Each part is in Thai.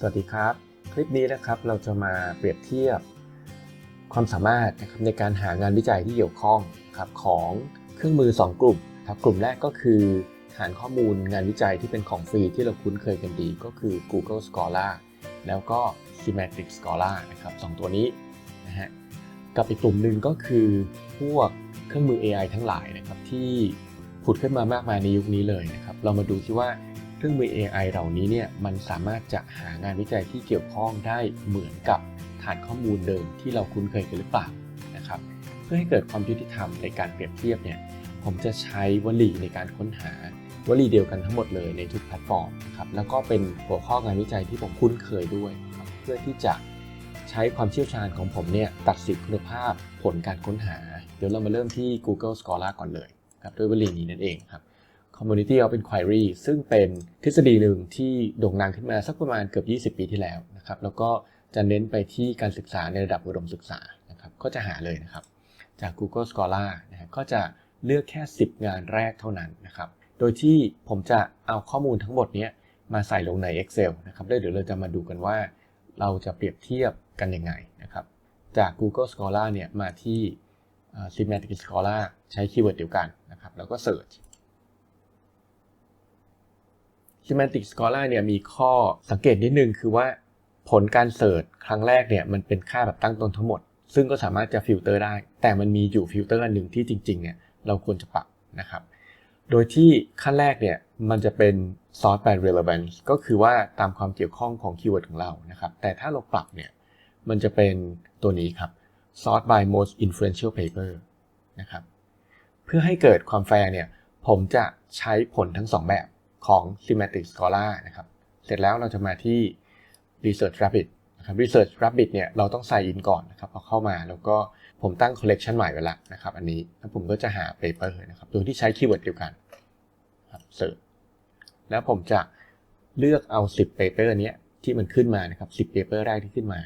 สวัสดีครับ คลิปนี้นะครับเราจะมาเปรียบเทียบความสามารถนะครับในการหางานวิจัยที่เกี่ยวข้องครับของเครื่องมือ 2 กลุ่มครับกลุ่มแรกก็คือฐานข้อมูลงานวิจัยที่เป็นของฟรีที่เราคุ้นเคยกันดีก็คือ Google Scholar แล้วก็ Semantic Scholar นะครับสองตัวนี้นะฮะกับอีกกลุ่มหนึ่งก็คือพวกเครื่องมือ AI ทั้งหลายนะครับที่ผุดขึ้นมามากมายในยุคนี้เลยนะครับ เรามาดูที่ว่า เครื่องมือ AI เหล่านี้เนี่ยมันสามารถจะหางานวิจัยที่เกี่ยวข้องได้เหมือนกับฐานข้อมูลเดิมที่เราคุ้นเคยกันหรือเปล่านะครับ เพื่อให้เกิดความยุติธรรมในการเปรียบเทียบเนี่ยผมจะใช้วลีในการค้นหาวลีเดียวกันทั้งหมดเลยในทุกแพลตฟอร์มนะครับแล้วก็เป็นหัวข้องานวิจัยที่ผมคุ้นเคยด้วย เพื่อที่จะใช้ความเชี่ยวชาญของผมเนี่ยตัดสินคุณภาพผลการค้นหา เดี๋ยวเรามาเริ่มที่ Google Scholar ก่อนเลยครับด้วยวลีนี้นั่นเองครับ Community of Inquiry ซึ่งเป็นทฤษฎีหนึ่งที่โด่งดังขึ้นมาสักประมาณเกือบ 20 ปีที่แล้วนะครับแล้วก็จะเน้นไปที่การศึกษาในระดับอุดมศึกษานะครับก็จะหาเลยนะครับ จาก Google Scholar นะฮะก็จะเลือกแค่ 10 งานแรกเท่านั้นนะครับโดยที่ผมจะเอาข้อมูลทั้งหมดนี้มาใส่ลงใน Excel นะครับแล้วเดี๋ยวเราจะมาดูกันว่าเราจะเปรียบเทียบกันยังไงนะครับ จาก Google Scholar เนี่ยมาที่ Semantic Scholar ใช้คีย์เวิร์ดเดียวกันนะครับ แล้วก็ Search Semantic Scholar เนี่ยมีข้อสังเกตนิดนึงคือว่าผลการเสิร์ชครั้งแรกเนี่ยมันเป็นค่าแบบตั้งต้นทั้งหมด ซึ่งก็สามารถจะฟิลเตอร์ได้ แต่มันมีอยู่ฟิลเตอร์อันหนึ่งที่จริงๆเนี่ยเราควรจะปรับนะครับ โดยที่ขั้นแรกเนี่ยมันจะเป็น sort by relevance ก็คือว่าตามความเกี่ยวข้องของคีย์เวิร์ดของเรานะครับ แต่ถ้าเราปรับเนี่ยมันจะเป็นตัวนี้ครับ sort by most influential paper นะครับ เพื่อให้เกิดความแฟร์เนี่ยผมจะใช้ผลทั้ง 2 แบบ ของ Semantic Scholar นะครับ เสร็จแล้วเราจะมาที่ Research Rabbit นะครับ Research Rabbit เนี่ยเราต้อง sign in ก่อนนะครับพอเข้ามาแล้วก็ผมตั้ง collection ใหม่ไว้ล้วนะครับ อันนี้แล้วผมก็จะหา paper นะครับโดยที่ใช้คีย์เวิร์ดเดียวกันครับ search แล้วผมจะเลือกเอา 10 paper เนี้ยที่มันขึ้นมานะครับ10 paper แรกที่ขึ้นมา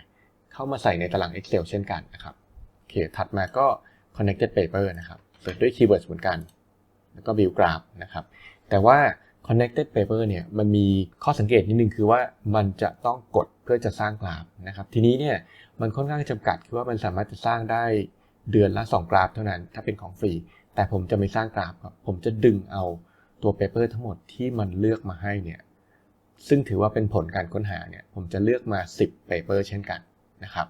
เข้ามาใส่ในตาราง Excel เช่นกันนะครับโอเคถัดมาก็ connected paper นะครับเสิร์ชด้วยคีย์เวิร์ดเหมือนกัน แล้วก็ view graph นะครับแต่ว่า connected paper เนี่ยมันมีข้อสังเกตนิดนึงคือว่ามันจะต้องกดเพื่อจะสร้างกราฟนะครับ ทีนี้เนี่ยมันค่อนข้างจำกัดคือว่ามันสามารถจะสร้างได้เดือนละ 2 กราฟเท่านั้นถ้าเป็นของฟรี แต่ผมจะไม่สร้างกราฟครับผมจะดึงเอาตัวเปเปอร์ทั้งหมดที่มันเลือกมาให้เนี่ยซึ่งถือว่าเป็นผลการค้นหาเนี่ยผมจะเลือกมา 10 paper เช่นกันนะครับ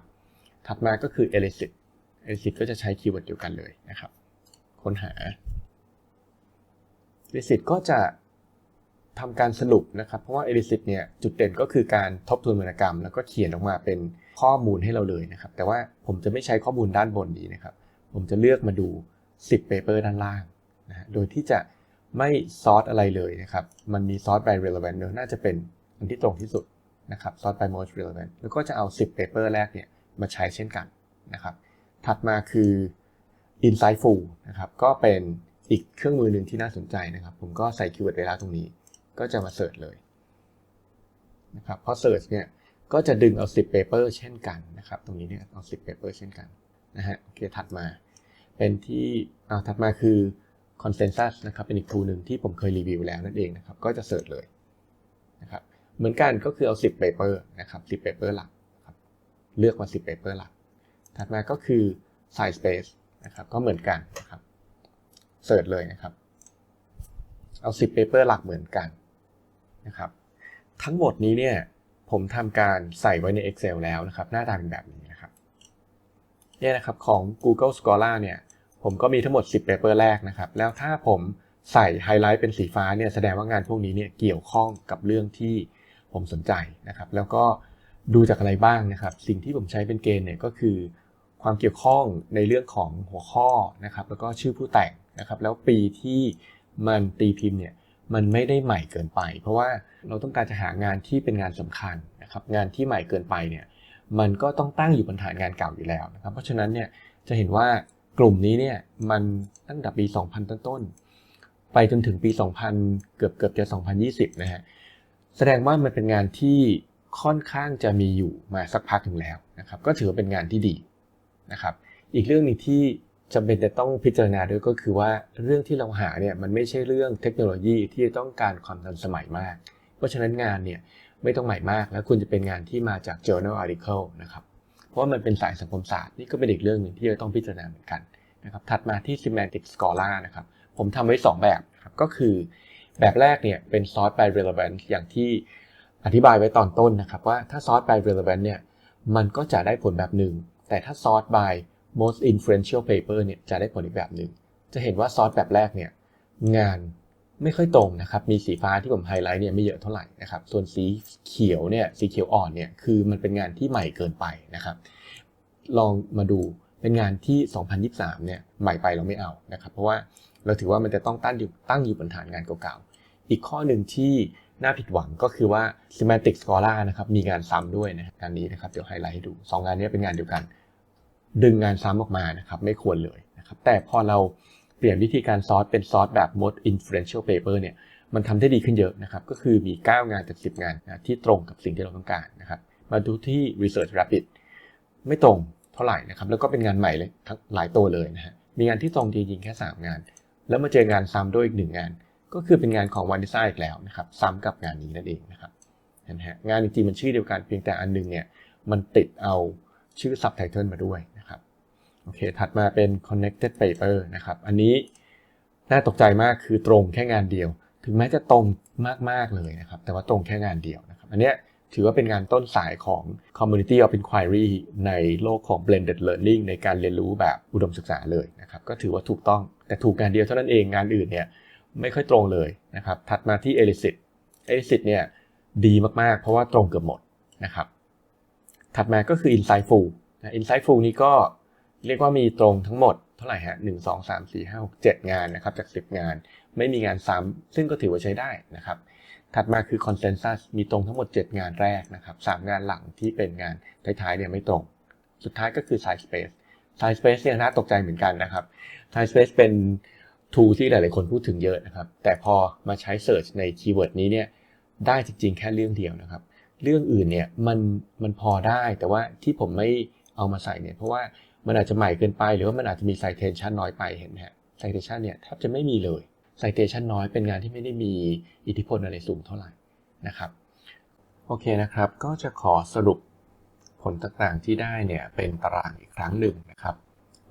ถัดมาก็คือ elicit elicit ก็จะใช้คีย์เวิร์ดเดียวกันเลยนะครับ ค้นหา elicit ก็จะ ทำการสรุปนะครับ เพราะว่า elicit เนี่ยจุดเด่นก็คือการทบทวนวรรณกรรม แล้วก็เขียนออกมาเป็นข้อมูลให้เราเลยนะครับ แต่ว่าผมจะไม่ใช้ข้อมูลด้านบนนี้นะครับ ผมจะเลือกมาดู 10 paper ด้านล่างนะโดยที่จะไม่ซอร์ตอะไรเลยนะครับ มันมี sort by relevant เนอะน่าจะเป็นอันที่ตรงที่สุดนะครับ sort by most relevant แล้วก็จะเอา 10 paper แรกเนี่ยมาใช้เช่นกันนะครับ ถัดมาคือ insightful นะครับ ก็เป็นอีกเครื่องมือหนึ่งที่น่าสนใจนะครับ ผมก็ใส่คีย์เวิร์ดไว้แล้วตรงนี้ ก็จะมาเสิร์ชเลยนะครับพอเสิร์ชเนี่ยก็จะดึงเอา 10 paper เช่นกันนะครับ ตรงนี้เนี่ยเอา 10 paper เช่นกันนะฮะโอเคถัดมา เป็นที่เอาถัดมาคือ consensus นะครับ เป็นอีก tool หนึ่งที่ผมเคยรีวิวแล้วนั่นเองนะครับ ก็จะเสิร์ชเลยนะครับเหมือนกันก็คือเอา 10 paper นะครับ 10 paper หลักครับเลือกมา 10 paper หลัก ถัดมาก็คือ size space นะครับ ก็เหมือนกันนะครับเสิร์ชเลยนะครับ เอา 10 paper หลักเหมือนกัน นะครับ ทั้งหมดนี้เนี่ยผมทำการใส่ไว้ใน Excel แล้วนะครับ หน้าตาเป็นแบบนี้นะครับเนี่ยนะครับของ Google Scholar เนี่ยผมก็มีทั้งหมด 10 paper แรกนะครับ แล้วถ้าผมใส่ไฮไลท์เป็นสีฟ้าเนี่ยแสดงว่างานพวกนี้เนี่ยเกี่ยวข้องกับเรื่องที่ผมสนใจนะครับ แล้วก็ดูจากอะไรบ้างนะครับ สิ่งที่ผมใช้เป็นเกณฑ์เนี่ยก็คือ ความเกี่ยวข้องในเรื่องของหัวข้อนะครับ แล้วก็ชื่อผู้แต่งนะครับ แล้วปีที่มันตีพิมพ์เนี่ย มันไม่ได้ใหม่เกินไป เพราะว่าเราต้องการจะหางานที่เป็นงานสำคัญนะครับงานที่ใหม่เกินไปเนี่ยมันก็ต้องตั้งอยู่บนฐานงานเก่าอยู่แล้วนะครับเพราะฉะนั้นเนี่ยจะเห็นว่ากลุ่มนี้เนี่ยมันตั้งแต่ปี 2000 ต้นๆไปจนถึงปี 2000 เกือบเกือบจะ 2020 นะฮะแสดงว่ามันเป็นงานที่ค่อนข้างจะมีอยู่มาสักพักหนึ่งแล้วนะครับก็ถือว่าเป็นงานที่ดีนะครับอีกเรื่องนึงที่ จำเป็นจะต้องพิจารณาด้วยก็คือว่าเรื่องที่เราหาเนี่ยมันไม่ใช่เรื่องเทคโนโลยีที่ต้องการความทันสมัยมาก เพราะฉะนั้นงานเนี่ยไม่ต้องใหม่มาก แล้วคุณจะเป็นงานที่มาจาก journal article นะครับเพราะว่ามันเป็นสายสังคมศาสตร์นี่ก็เป็นอีกเรื่องหนึ่งที่เราต้องพิจารณาเหมือนกันนะครับถัดมาที่ semantic scholar นะครับผมทำไว้ 2 แบบครับก็คือแบบแรกเนี่ยเป็น sort by relevance อย่างที่อธิบายไว้ตอนต้นนะครับว่าถ้า sort by relevance เนี่ยมันก็จะได้ผลแบบหนึ่งแต่ถ้า sort by most influential paper เนี่ยจะได้ผลอีกแบบหนึ่ง จะเห็นว่า sort แบบแรกเนี่ยงานไม่ค่อยตรงนะครับ มีสีฟ้าที่ผมไฮไลท์เนี่ยไม่เยอะเท่าไหร่นะครับ ส่วนสีเขียวเนี่ยสีเขียวอ่อนเนี่ยคือมันเป็นงานที่ใหม่เกินไปนะครับ ลองมาดูเป็นงานที่ 2023 เนี่ยใหม่ไปเราไม่เอานะครับ เพราะว่าเราถือว่ามันจะต้องตั้งอยู่ตั้งอยู่บนฐานงานเก่าๆ อีกข้อหนึ่งที่น่าผิดหวังก็คือว่า semantic scholar นะครับมีงานซ้ำด้วยนะงานนี้นะครับเดี๋ยวไฮไลท์ให้ดู 2 งานนี้เป็นงานเดียวกัน ดึงงานซ้ำออกมานะครับไม่ควรเลยนะครับแต่พอเราเปลี่ยนวิธีการซอร์สเป็นซอร์สแบบ most influential paper เนี่ยมันทำได้ดีขึ้นเยอะนะครับก็คือมี 9 งานจาก 10 งานนะที่ตรงกับสิ่งที่เราต้องการนะครับมาดูที่ research rapid ไม่ตรงเท่าไหร่นะครับแล้วก็เป็นงานใหม่เลยทั้งหลายตัวเลยนะฮะมีงานที่ตรงจริงๆแค่ 3 งาน แล้วมาเจองานซ้ำด้วยอีกหนึ่งงาน ก็คือเป็นงานของวันดิซ่าอีกแล้วนะครับซ้ำกับงานนี้นั่นเองนะครับนะฮะงานจริงๆมันชื่อเดียวกันเพียงแต่อันนึงเนี่ยมันติดเอาชื่อ subtitle มาด้วยนะ โอเค ถัดมาเป็น connected paper นะครับ อันนี้น่าตกใจมากคือตรงแค่งานเดียว ถึงแม้จะตรงมาก ๆ เลยนะครับ แต่ว่าตรงแค่งานเดียวนะครับ อันเนี้ยถือว่าเป็นงานต้นสายของ community of inquiry ในโลกของ blended learning ในการเรียนรู้แบบอุดมศึกษาเลยนะครับ ก็ถือว่าถูกต้อง แต่ถูกงานเดียวเท่านั้นเอง งานอื่นเนี่ยไม่ค่อยตรงเลยนะครับ ถัดมาที่ elicit elicit เนี่ยดีมาก ๆ เพราะว่าตรงเกือบหมดนะครับ ถัดมาก็คือ insightful นะ insightful นี้ก็ เรียกว่ามีตรงทั้งหมดเท่าไหร่ฮะหนึ่งสองสามสี่ห้าหกเจ็ดงานนะครับจากสิบงาน ไม่มีงานซ้ำซึ่งก็ถือว่าใช้ได้นะครับ ถัดมาคือ consensus มีตรงทั้งหมด 7 งานแรกนะครับ3งานหลังที่เป็นงานท้ายๆเนี่ยไม่ตรง สุดท้ายก็คือ side space side space เนี่ยน่าตกใจเหมือนกันนะครับ side space เป็น tool ที่หลายๆคนพูดถึงเยอะนะครับ แต่พอมาใช้ search ในคีย์เวิร์ดนี้เนี่ยได้จริงๆ แค่เรื่องเดียวนะครับ เรื่องอื่นเนี่ยมันมันพอได้แต่ว่าที่ผมไม่เอามาใส่เนี่ยเพราะว่า มันอาจจะใหม่เกินไปหรือว่ามันอาจจะมี citation น้อยไปเห็นไหมฮะ citation เนี่ยแทบจะไม่มีเลย citation น้อยเป็นงานที่ไม่ได้มีอิทธิพลอะไรสูงเท่าไหร่นะครับโอเคนะครับ ก็จะขอสรุปผลต่างๆที่ได้เนี่ยเป็นตารางอีกครั้งหนึ่งนะครับ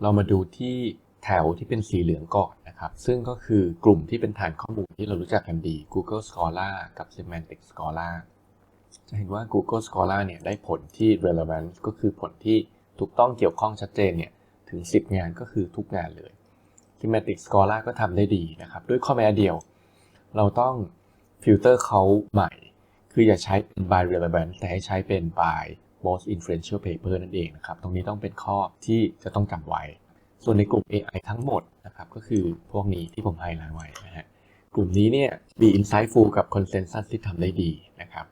เรามาดูที่แถวที่เป็นสีเหลืองก่อนนะครับ ซึ่งก็คือกลุ่มที่เป็นฐานข้อมูลที่เรารู้จักกันดี Google Scholar กับ Semantic Scholar จะเห็นว่า Google Scholar เนี่ยได้ผลที่ relevant ก็คือผลที่ ถูกต้องเกี่ยวข้องชัดเจนเนี่ยถึง 10 งานก็คือทุกงานเลย Thematic Scholar ก็ทำได้ดีนะครับ ด้วยข้อแม้เดียว เราต้องฟิลเตอร์เขาใหม่ คืออย่าใช้เป็น by relevant แต่ให้ใช้เป็น by most influential paper นั่นเองนะครับ ตรงนี้ต้องเป็นข้อที่จะต้องจำไว้ ส่วนในกลุ่ม AI ทั้งหมดนะครับ ก็คือพวกนี้ที่ผมไฮไลท์ไว้นะฮะ กลุ่มนี้เนี่ยมี insightful กับ consensus ที่ทำได้ดีนะครับ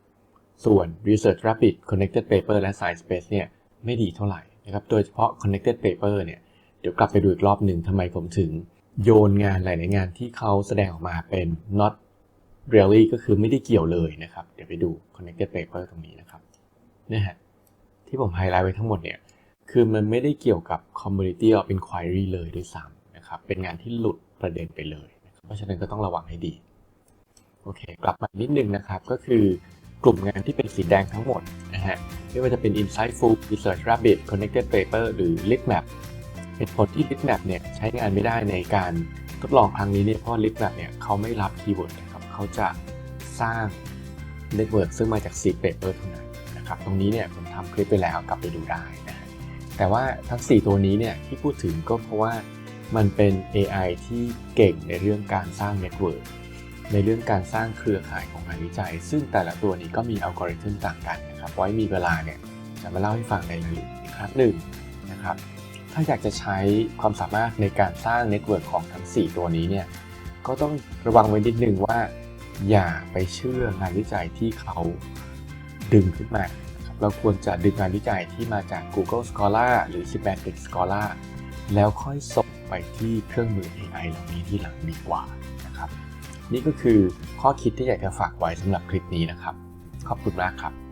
ส่วน research rapid connected paper และ science space เนี่ยไม่ดีเท่าไหร่ นะครับโดยเฉพาะ connected paper เนี่ยเดี๋ยวกลับไปดูอีกรอบหนึ่งทำไมผมถึงโยนงานหลายๆงานที่เขาแสดงออกมาเป็น not really ก็คือไม่ได้เกี่ยวเลยนะครับ เดี๋ยวไปดู connected paper ตรงนี้นะครับนี่ฮะที่ผมไฮไลท์ไว้ทั้งหมดเนี่ยคือมันไม่ได้เกี่ยวกับ community of inquiry เลยด้วยซ้ำนะครับ เป็นงานที่หลุดประเด็นไปเลย เพราะฉะนั้นก็ต้องระวังให้ดี โอเค กลับมานิดนึงนะครับ ก็คือกลุ่มงานที่เป็นสีแดงทั้งหมดนะฮะ ไม่ว่าจะเป็น insightful research rabbit connected paper หรือ litmap เหตุผลที่ litmap เนี่ยใช้งานไม่ได้ในการทดลองครั้งนี้เนี่ยเพราะ litmap เนี่ยเขาไม่รับคีย์เวิร์ดนะครับเขาจะสร้าง network ซึ่งมาจาก seed paper เท่านั้นนะครับตรงนี้เนี่ยผมทำคลิปไปแล้วกลับไปดูได้นะแต่ว่าทั้ง 4 ตัวนี้เนี่ยที่พูดถึงก็เพราะว่ามันเป็น AI ที่เก่งในเรื่องการสร้าง network ในเรื่องการสร้างเครือข่ายของงานวิจัย ซึ่งแต่ละตัวนี้ก็มีอัลกอริทึมต่างกันนะครับ ไว้มีเวลาเนี่ยจะมาเล่าให้ฟังในรายละเอียดอีกครั้งหนึ่งนะครับ ถ้าอยากจะใช้ความสามารถในการสร้างเน็ตเวิร์กของทั้ง 4 ตัวนี้เนี่ย ก็ต้องระวังไว้นิดนึงว่า อย่าไปเชื่องานวิจัยที่เขาดึงขึ้นมาครับเราควรจะดึงงานวิจัยที่มาจาก Google Scholar หรือ Semantic Scholar แล้วค่อยส่งไปที่เครื่องมือ AI เหล่านี้ที่หลังดีกว่า นี่ก็คือข้อคิดที่อยากจะฝากไว้สำหรับคลิปนี้นะครับ ขอบคุณมากครับ